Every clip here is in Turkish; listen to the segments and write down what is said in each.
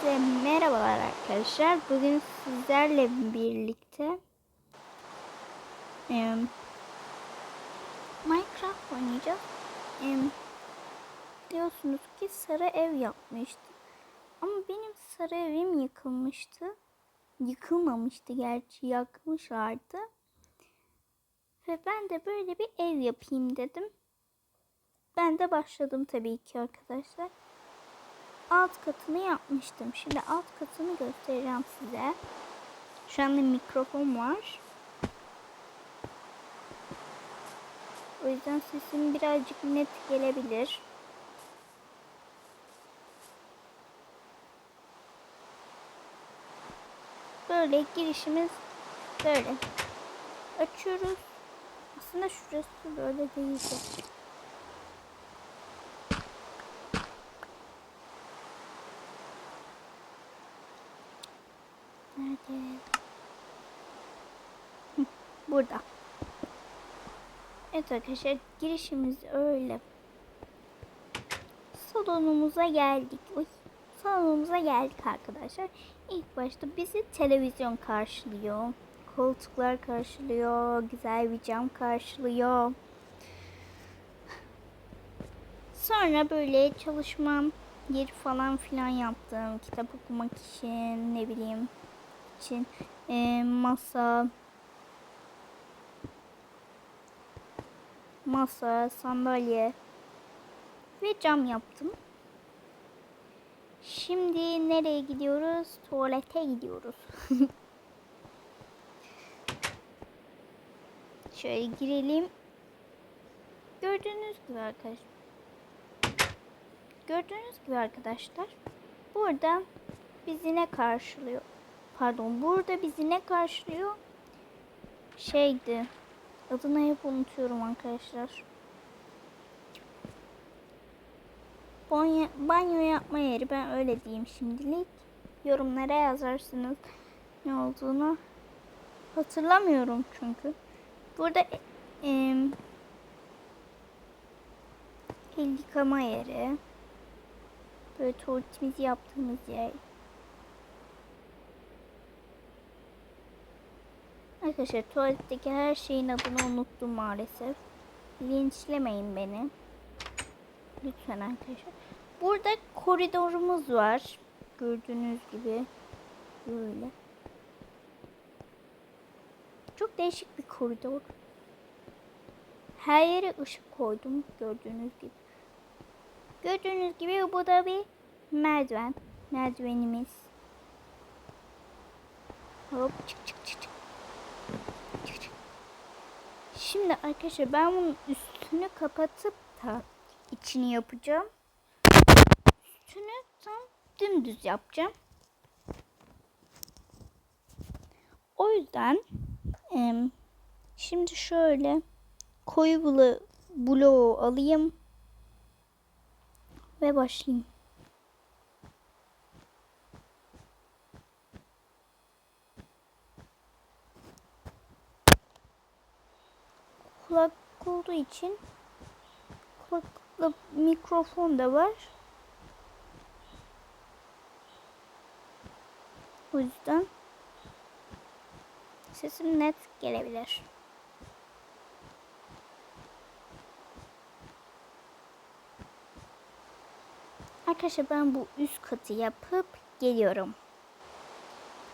Hepinize merhabalar arkadaşlar. Bugün sizlerle birlikte em, Minecraft oynayacağız. Em, biliyorsunuz ki sarı ev yapmıştım. Ama benim sarı evim yıkılmıştı. Yıkılmamıştı gerçi yakmışlardı. Ve ben de böyle bir ev yapayım dedim. Ben de başladım tabii ki arkadaşlar alt katını yapmıştım. Şimdi alt katını göstereceğim size. Şu anda mikrofon var. O yüzden sesim birazcık net gelebilir. Böyle girişimiz böyle. Açıyoruz. Aslında şurası böyle değildi. Nerede? Burada. Evet arkadaşlar girişimiz öyle. Salonumuza geldik. Oy. Salonumuza geldik arkadaşlar. İlk başta bizi televizyon karşılıyor. Koltuklar karşılıyor. Güzel bir cam karşılıyor. Sonra böyle çalışmam yeri falan filan yaptım. Kitap okumak için ne bileyim için e, masa masa, sandalye ve cam yaptım. Şimdi nereye gidiyoruz? Tuvalete gidiyoruz. Şöyle girelim. Gördüğünüz gibi arkadaşlar. Gördüğünüz gibi arkadaşlar. Burada bizi ne karşılıyor? Pardon burada bizi ne karşılıyor? Şeydi. Adını hep unutuyorum arkadaşlar. Banyo, banyo yapma yeri ben öyle diyeyim şimdilik. Yorumlara yazarsınız ne olduğunu. Hatırlamıyorum çünkü. Burada e, el yıkama yeri. Böyle tuvaletimizi yaptığımız yer. Arkadaşlar tuvaletteki her şeyin adını unuttum maalesef. Linçlemeyin beni. Lütfen arkadaşlar. Burada koridorumuz var. Gördüğünüz gibi. Böyle. Çok değişik bir koridor. Her yere ışık koydum gördüğünüz gibi. Gördüğünüz gibi bu da bir merdiven. Merdivenimiz. Hop çık çık çık çık. Şimdi arkadaşlar ben bunun üstünü kapatıp da içini yapacağım. Üstünü tam dümdüz yapacağım. O yüzden em, şimdi şöyle koyu blo bloğu alayım ve başlayayım. Kulak olduğu için kulaklıkla mikrofon da var. O yüzden sesim net gelebilir. Arkadaşlar ben bu üst katı yapıp geliyorum.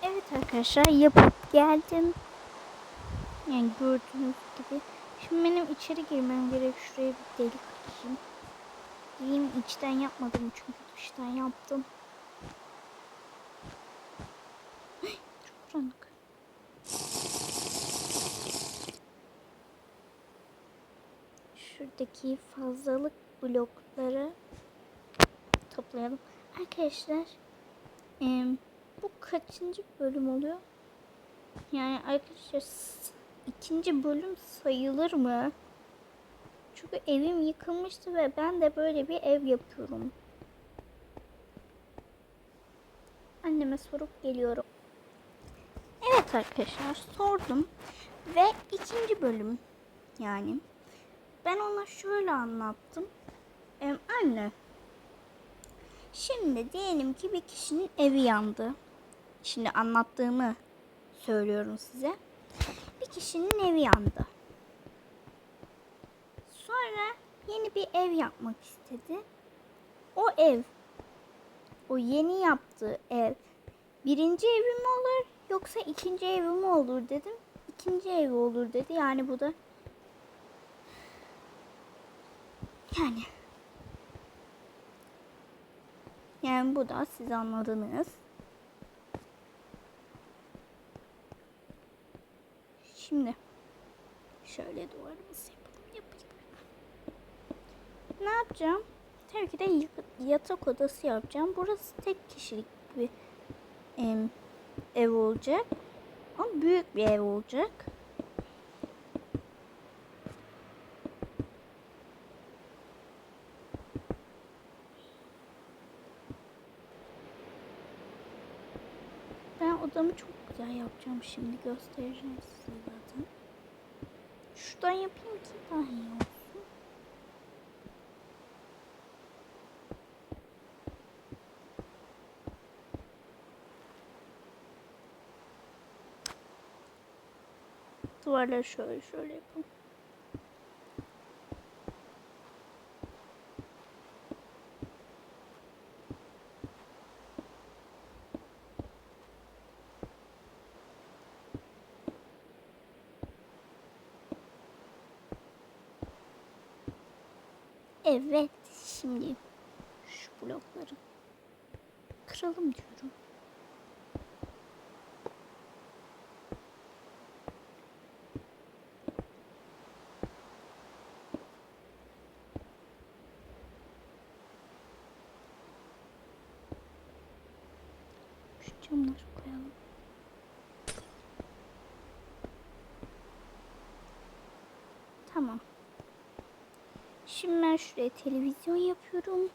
Evet arkadaşlar yapıp geldim. Yani gördüğünüz gibi. Şimdi benim içeri girmem gerek. Şuraya bir delik açayım. Diyeyim içten yapmadım çünkü dıştan yaptım. Çok karanlık. Şuradaki fazlalık blokları toplayalım. Arkadaşlar em, bu kaçıncı bölüm oluyor? Yani arkadaşlar ikinci bölüm sayılır mı? Çünkü evim yıkılmıştı ve ben de böyle bir ev yapıyorum. Anneme sorup geliyorum. Evet arkadaşlar sordum ve ikinci bölüm yani ben ona şöyle anlattım. Em, anne Şimdi diyelim ki bir kişinin evi yandı. Şimdi anlattığımı söylüyorum size. Kişinin evi yandı. Sonra yeni bir ev yapmak istedi. O ev, o yeni yaptığı ev birinci evi mi olur yoksa ikinci evi mi olur dedim. İkinci evi olur dedi. Yani bu da yani yani bu da siz anladınız. Şimdi şöyle duvarımızı yapalım yapayım. Ne yapacağım? Tabii ki de yatak odası yapacağım. Burası tek kişilik bir ev olacak. Ama büyük bir ev olacak. Ben odamı çok güzel yapacağım şimdi göstereceğim size zaten. Şuradan yapayım ki daha iyi olsun. Duvarları şöyle şöyle yapalım. Evet, şimdi şu blokları kıralım diyorum. Şu camları koyalım. Tamam. Şimdi ben şuraya televizyon yapıyorum.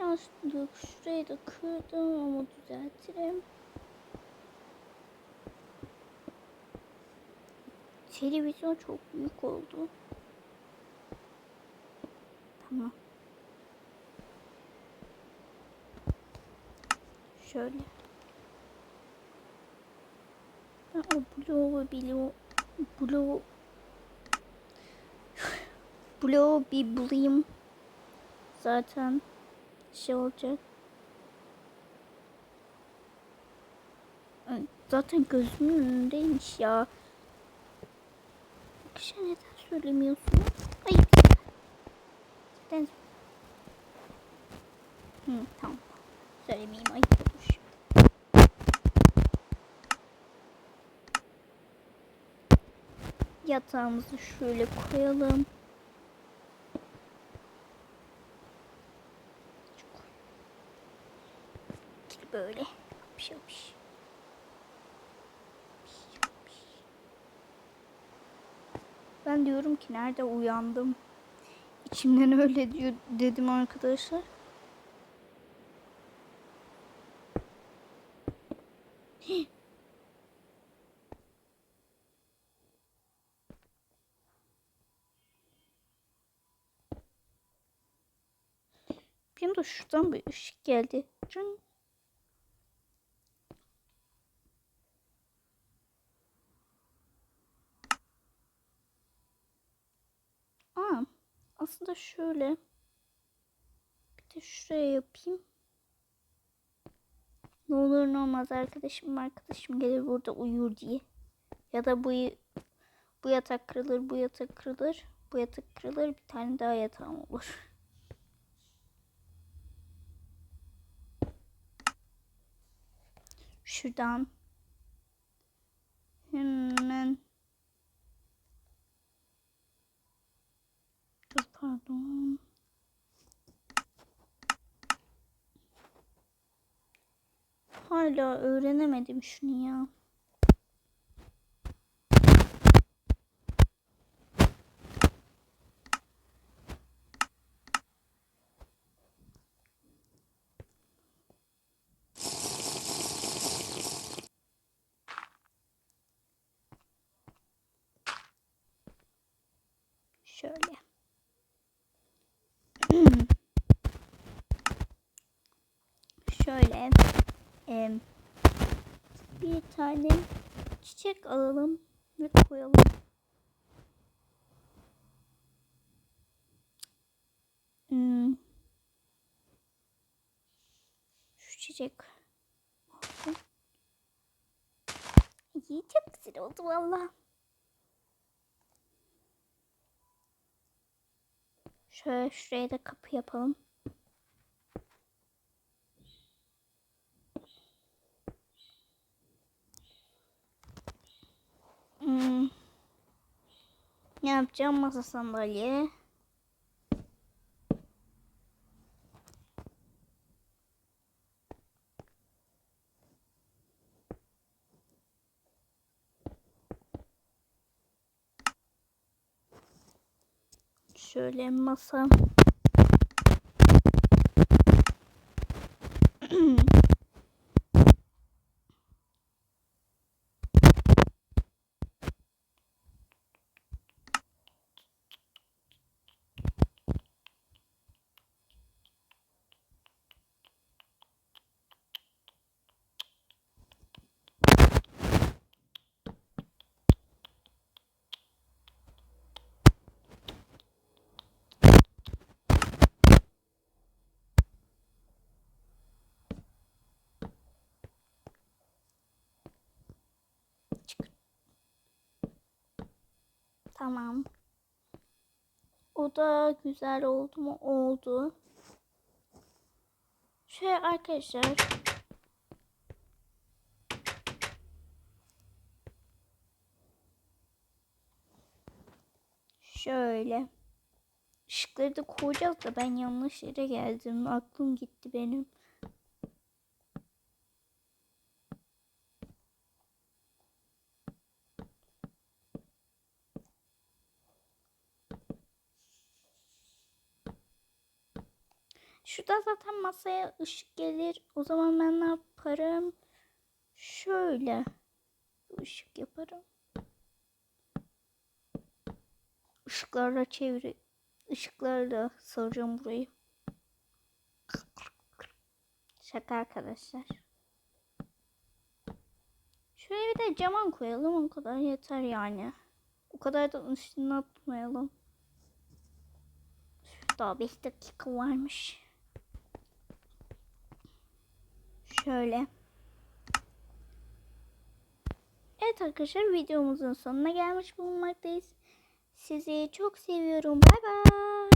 Yanlışlıkla şurayı da kırdım ama düzeltirim. Televizyon çok büyük oldu. Tamam. Şöyle. Ben o bloğu bloğu bloğu bloğu bir bulayım. Zaten şey olacak. Zaten gözümün önündeymiş ya. Kışa neden söylemiyorsun? Ay. Zaten... Hı, tamam. Söylemeyeyim ayıp olur. Yatağımızı şöyle koyalım. Böyle. Yapış yapış. Ben diyorum ki nerede uyandım. İçimden öyle diyor dedim arkadaşlar. Bir anda şuradan bir ışık geldi. Cın. Aa, aslında şöyle. Bir de şuraya yapayım. Ne olur ne olmaz arkadaşım arkadaşım gelir burada uyur diye. Ya da bu bu yatak kırılır, bu yatak kırılır, bu yatak kırılır, bir tane daha yatağım olur. Şuradan hemen Dur pardon. Hala öğrenemedim şunu ya. Şöyle. Şöyle. em, bir tane çiçek alalım ve koyalım. Hmm. Şu çiçek. İyi çok güzel oldu valla. Şöyle şuraya da kapı yapalım. Hmm. Ne yapacağım? Masa sandalye. Şöyle masa. Tamam. O da güzel oldu mu? Oldu. Şöyle arkadaşlar. Şöyle. Işıkları da koyacağız da ben yanlış yere geldim. Aklım gitti benim. Şurada zaten masaya ışık gelir. O zaman ben ne yaparım? Şöyle ışık yaparım. Işıklarla çevir. Işıklarla saracağım burayı. Şaka arkadaşlar. Şöyle bir de caman koyalım. O kadar yeter yani. O kadar da üstüne atmayalım. Daha 5 dakika varmış. Şöyle. Evet arkadaşlar videomuzun sonuna gelmiş bulunmaktayız. Sizi çok seviyorum. Bay bay.